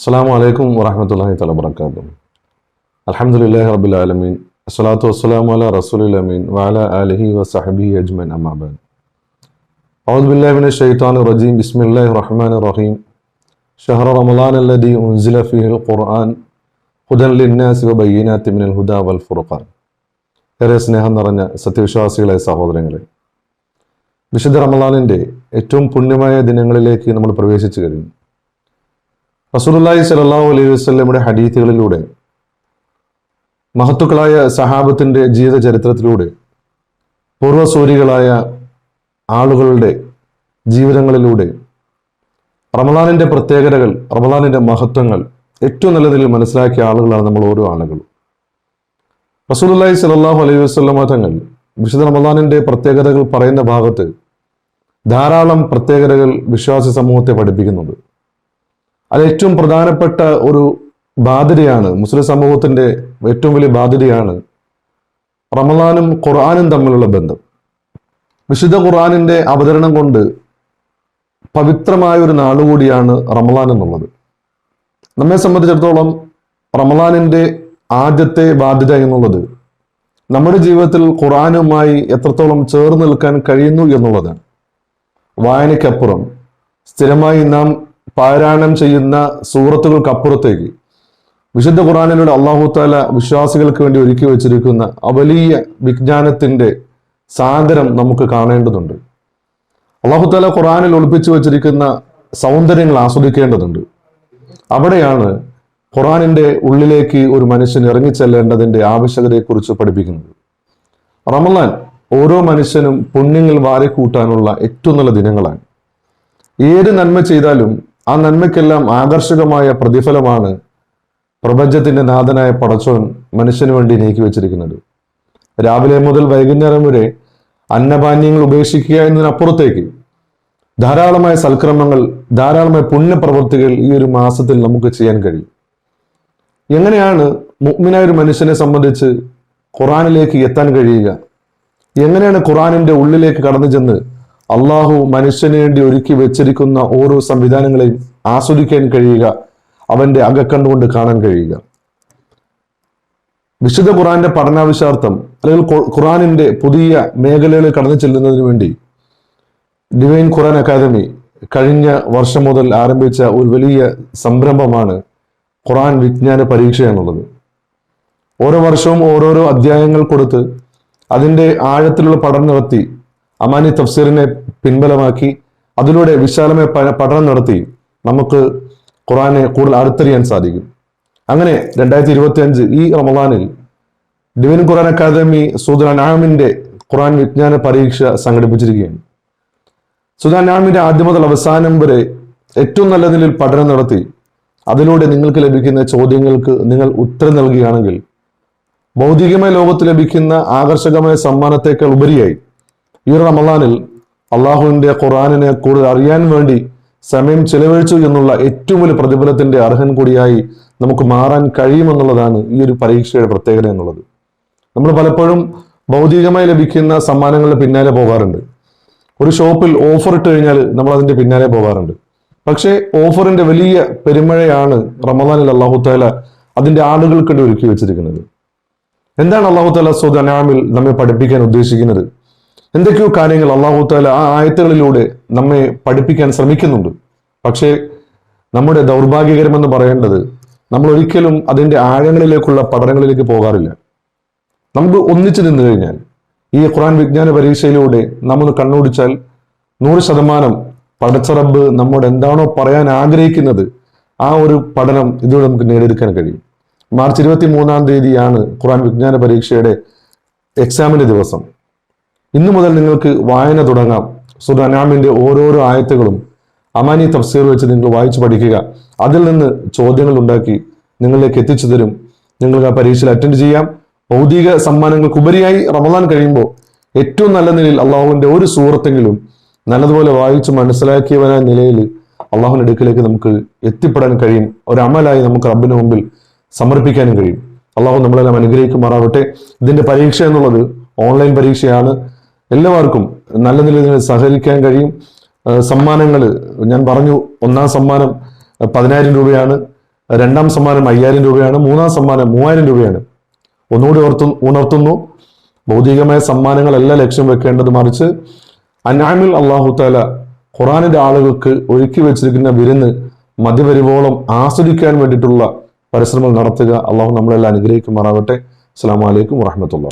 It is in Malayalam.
അസ്സാം വലൈക്കും വാഹമത്തല്ലാഹി തല വർക്കാത്തു അലഹമുല്ലാ റബുൽ ആലമീൻ. അസ്സലാത്തു വസ്സലാം അല റസൂലുലമീൻ വാല അലഹി വസഹബി അജ്മൻ അമ്മാബാൻ ഔദ്ബില്ലാമിൻ ഷെയ്ത്താൻ റജീം. ബിസ്മില്ലാഹി റഹ്മാൻ റഹീം. ഷഹർ റമലാൻ ഉൻസില ഫിഹിൽ ഖുർആൻ ഹുദൻ ലിന്നാസി വബയ്യനാത്തി മിനൽ ഹുദ വൽ ഫുർഖാൻ. ഏറെ സ്നേഹം നിറഞ്ഞ സത്യവിശ്വാസികളെ സഹോദരങ്ങളെ വിശുദ്ധ റമലാനിന്റെ ഏറ്റവും പുണ്യമായ ദിനങ്ങളിലേക്ക് നമ്മൾ പ്രവേശിച്ചു കഴിഞ്ഞു. റസൂലുള്ളാഹി സലാഹു അലൈഹി വസ്ലമിയുടെ ഹദീത്തുകളിലൂടെ മഹത്തുക്കളായ സഹാബത്തിന്റെ ജീവിത ചരിത്രത്തിലൂടെ പൂർവസൂരികളായ ആളുകളുടെ ജീവിതങ്ങളിലൂടെ റമദാനിന്റെ പ്രത്യേകതകൾ റമദാനിന്റെ മഹത്വങ്ങൾ ഏറ്റവും നല്ല മനസ്സിലാക്കിയ ആളുകളാണ് നമ്മൾ ഓരോ ആളുകളും. റസൂലുള്ളാഹി സലാഹു അലൈഹി വസ്ലമ തങ്ങൾ വിശുദ്ധ റമദാനിന്റെ പ്രത്യേകതകൾ പറയുന്ന ഭാഗത്ത് ധാരാളം പ്രത്യേകതകൾ വിശ്വാസി സമൂഹത്തെ പഠിപ്പിക്കുന്നുണ്ട്. അത് ഏറ്റവും പ്രധാനപ്പെട്ട ഒരു ബാധ്യതയാണ്. മുസ്ലിം സമൂഹത്തിന്റെ ഏറ്റവും വലിയ ബാധ്യതയാണ് റമദാനും ഖുർആാനും തമ്മിലുള്ള ബന്ധം. വിശുദ്ധ ഖുർആാനിന്റെ അവതരണം കൊണ്ട് പവിത്രമായ ഒരു നാളുകൂടിയാണ് റമദാൻ എന്നുള്ളത്. നമ്മെ സംബന്ധിച്ചിടത്തോളം റമദാനിന്റെ ആദ്യത്തെ ബാധ്യത എന്നുള്ളത് നമ്മുടെ ജീവിതത്തിൽ ഖുർആാനുമായി എത്രത്തോളം ചേർന്ന് നിൽക്കാൻ കഴിയുന്നു എന്നുള്ളതാണ്. വായനയ്ക്കപ്പുറം സ്ഥിരമായി നാം പാരായണം ചെയ്യുന്ന സൂറത്തുകൾക്കപ്പുറത്തേക്ക് വിശുദ്ധ ഖുറാനിലൂടെ അള്ളാഹു താല വിശ്വാസികൾക്ക് വേണ്ടി ഒരുക്കി വെച്ചിരിക്കുന്ന ആ വിജ്ഞാനത്തിന്റെ സാഗരം നമുക്ക് കാണേണ്ടതുണ്ട്. അള്ളാഹു താല ഖുറാനിൽ ഒളിപ്പിച്ചു വെച്ചിരിക്കുന്ന സൗന്ദര്യങ്ങൾ ആസ്വദിക്കേണ്ടതുണ്ട്. അവിടെയാണ് ഖുറാനിന്റെ ഉള്ളിലേക്ക് ഒരു മനുഷ്യൻ ഇറങ്ങിച്ചെല്ലേണ്ടതിന്റെ ആവശ്യകതയെക്കുറിച്ച് പഠിപ്പിക്കുന്നത്. റമലാൻ ഓരോ മനുഷ്യനും പുണ്യങ്ങൾ വാരിക്കൂട്ടാനുള്ള ഏറ്റവും നല്ല ദിനങ്ങളാണ്. ഏത് നന്മ ചെയ്താലും ആ നന്മയ്ക്കെല്ലാം ആകർഷകമായ പ്രതിഫലമാണ് പ്രപഞ്ചത്തിന്റെ നാഥനായ പടച്ചോൻ മനുഷ്യന് വേണ്ടി നീക്കി വെച്ചിരിക്കുന്നത്. രാവിലെ മുതൽ വൈകുന്നേരം വരെ അന്നപാനീയങ്ങൾ ഉപേക്ഷിക്കുക എന്നതിനപ്പുറത്തേക്ക് ധാരാളമായ സൽക്രമങ്ങൾ ധാരാളമായ പുണ്യപ്രവൃത്തികൾ ഈ ഒരു മാസത്തിൽ നമുക്ക് ചെയ്യാൻ കഴിയും. എങ്ങനെയാണ് മുഗ്മിനായ ഒരു മനുഷ്യനെ സംബന്ധിച്ച് ഖുറാനിലേക്ക് എത്താൻ കഴിയുക? എങ്ങനെയാണ് ഖുറാനിന്റെ ഉള്ളിലേക്ക് കടന്നു ചെന്ന് അള്ളാഹു മനുഷ്യന് വേണ്ടി ഒരുക്കി വെച്ചിരിക്കുന്ന ഓരോ സംവിധാനങ്ങളെയും ആസ്വദിക്കാൻ കഴിയുക അവന്റെ അകക്കണ്ടുകൊണ്ട് കാണാൻ കഴിയുക. വിശുദ്ധ ഖുറാന്റെ പഠനാവിശാർത്ഥം അല്ലെങ്കിൽ ഖുറാനിന്റെ പുതിയ മേഖലകളിൽ കടന്നു ചെല്ലുന്നതിന് വേണ്ടി ഡിവൈൻ ഖുറാൻ അക്കാദമി കഴിഞ്ഞ വർഷം മുതൽ ആരംഭിച്ച ഒരു വലിയ സംരംഭമാണ് ഖുറാൻ വിജ്ഞാന പരീക്ഷ എന്നുള്ളത്. ഓരോ വർഷവും ഓരോരോ അധ്യായങ്ങൾ കൊടുത്ത് അതിന്റെ ആഴത്തിലുള്ള പഠനം നടത്തി അമാനി തഫ്സീറിനെ പിൻബലമാക്കി അതിലൂടെ വിശാലമായ പഠനം നടത്തി നമുക്ക് ഖുറാനെ കൂടുതൽ അടുത്തറിയാൻ സാധിക്കും. അങ്ങനെ രണ്ടായിരത്തി ഇരുപത്തി അഞ്ച് ഈ റമദാനിൽ ഡിവിൻ ഖുറാൻ അക്കാദമി സുദാൻ ആമിന്റെ ഖുറാൻ വിജ്ഞാന പരീക്ഷ സംഘടിപ്പിച്ചിരിക്കുകയാണ്. സുദാൻ ആമിന്റെ ആദ്യം മുതൽ അവസാനം വരെ ഏറ്റവും നല്ല നിലയിൽ പഠനം നടത്തി അതിലൂടെ നിങ്ങൾക്ക് ലഭിക്കുന്ന ചോദ്യങ്ങൾക്ക് നിങ്ങൾ ഉത്തരം നൽകുകയാണെങ്കിൽ ഭൗതികമായ ലോകത്ത് ലഭിക്കുന്ന ആകർഷകമായ സമ്മാനത്തേക്കാൾ ഉപരിയായി ഈ റമദാനിൽ അള്ളാഹുവിന്റെ ഖുറാനിനെ കൂടുതൽ അറിയാൻ വേണ്ടി സമയം ചെലവഴിച്ചു എന്നുള്ള ഏറ്റവും വലിയ പ്രതിഫലത്തിന്റെ അർഹൻ കൂടിയായി നമുക്ക് മാറാൻ കഴിയുമെന്നുള്ളതാണ് ഈ ഒരു പരീക്ഷയുടെ പ്രത്യേകത എന്നുള്ളത്. നമ്മൾ പലപ്പോഴും ഭൗതികമായി ലഭിക്കുന്ന സമ്മാനങ്ങളുടെ പിന്നാലെ പോകാറുണ്ട്. ഒരു ഷോപ്പിൽ ഓഫർ ഇട്ട് കഴിഞ്ഞാൽ നമ്മൾ അതിന്റെ പിന്നാലെ പോകാറുണ്ട്. പക്ഷേ ഓഫറിന്റെ വലിയ പെരുമഴയാണ് റമദാനിൽ അള്ളാഹു താല അതിന്റെ ആളുകൾക്കിടെ ഒരുക്കി വെച്ചിരിക്കുന്നത്. എന്താണ് അള്ളാഹു താല സുദനാമിൽ നമ്മെ പഠിപ്പിക്കാൻ ഉദ്ദേശിക്കുന്നത്? എന്തൊക്കെയോ കാര്യങ്ങൾ അള്ളാഹു താല ആ ആയത്തുകളിലൂടെ നമ്മെ പഠിപ്പിക്കാൻ ശ്രമിക്കുന്നുണ്ട്. പക്ഷേ നമ്മുടെ ദൗർഭാഗ്യകരമെന്ന് പറയേണ്ടത് നമ്മൾ ഒരിക്കലും അതിന്റെ ആഴങ്ങളിലേക്കുള്ള പഠനങ്ങളിലേക്ക് പോകാറില്ല. നമുക്ക് ഒന്നിച്ചു നിന്നു കഴിഞ്ഞാൽ ഈ ഖുറാൻ വിജ്ഞാന പരീക്ഷയിലൂടെ നമ്മൾ കണ്ണോടിച്ചാൽ നൂറ് ശതമാനം പടച്ചറബ് നമ്മോട് എന്താണോ പറയാൻ ആഗ്രഹിക്കുന്നത് ആ ഒരു പഠനം ഇതിലൂടെ നമുക്ക് നേടിയെടുക്കാൻ കഴിയും. മാർച്ച് ഇരുപത്തി മൂന്നാം തീയതിയാണ് ഖുറാൻ വിജ്ഞാന പരീക്ഷയുടെ എക്സാമിന്റെ ദിവസം. ഇന്നു മുതൽ നിങ്ങൾക്ക് വായന തുടങ്ങാം. സുർ അനാമിന്റെ ഓരോരോ ആയത്തുകളും അമാനി തഫ്സീർ വെച്ച് നിങ്ങൾ വായിച്ചു പഠിക്കുക. അതിൽ നിന്ന് ചോദ്യങ്ങൾ ഉണ്ടാക്കി നിങ്ങളിലേക്ക് എത്തിച്ചു തരും. നിങ്ങൾക്ക് ആ പരീക്ഷയിൽ അറ്റൻഡ് ചെയ്യാം. ഭൗതിക സമ്മാനങ്ങൾക്ക് ഉപരിയായി റമദാൻ കഴിയുമ്പോൾ ഏറ്റവും നല്ല നിലയിൽ അള്ളാഹുവിന്റെ ഒരു സുഹൃത്തെങ്കിലും നല്ലതുപോലെ വായിച്ച് മനസ്സിലാക്കിയവനായ നിലയിൽ അള്ളാഹുവിന്റെ അടുക്കിലേക്ക് നമുക്ക് എത്തിപ്പെടാൻ കഴിയും. ഒരു അമലായി നമുക്ക് റബ്ബിന് മുമ്പിൽ സമർപ്പിക്കാനും കഴിയും. അള്ളാഹു നമ്മളെല്ലാം അനുഗ്രഹിക്കുമാറാവട്ടെ ഇതിന്റെ പരീക്ഷ എന്നുള്ളത് ഓൺലൈൻ പരീക്ഷയാണ്. എല്ലാവർക്കും നല്ല നിലയിൽ സഹകരിക്കാൻ കഴിയും. സമ്മാനങ്ങൾ ഞാൻ പറഞ്ഞു ഒന്നാം സമ്മാനം പതിനായിരം രൂപയാണ് രണ്ടാം സമ്മാനം അയ്യായിരം രൂപയാണ് മൂന്നാം സമ്മാനം മൂവായിരം രൂപയാണ്. ഒന്നുകൂടി ഓർത്തു ഉണർത്തുന്നു. ഭൗതികമായ സമ്മാനങ്ങളല്ല ലക്ഷ്യം വെക്കേണ്ടത് മറിച്ച് അനാമിൽ അള്ളാഹു താല ഖുറാനിന്റെ ആളുകൾക്ക് ഒരുക്കി വെച്ചിരിക്കുന്ന വിരുന്ന് മതിവരുവോളം ആസ്വദിക്കാൻ വേണ്ടിയിട്ടുള്ള പരിശ്രമങ്ങൾ നടത്തുക. അള്ളാഹു നമ്മളെല്ലാം അനുഗ്രഹിക്കുമാറാവട്ടെ അസ്സാം വലൈക്കും വാഹമത്തുള്ള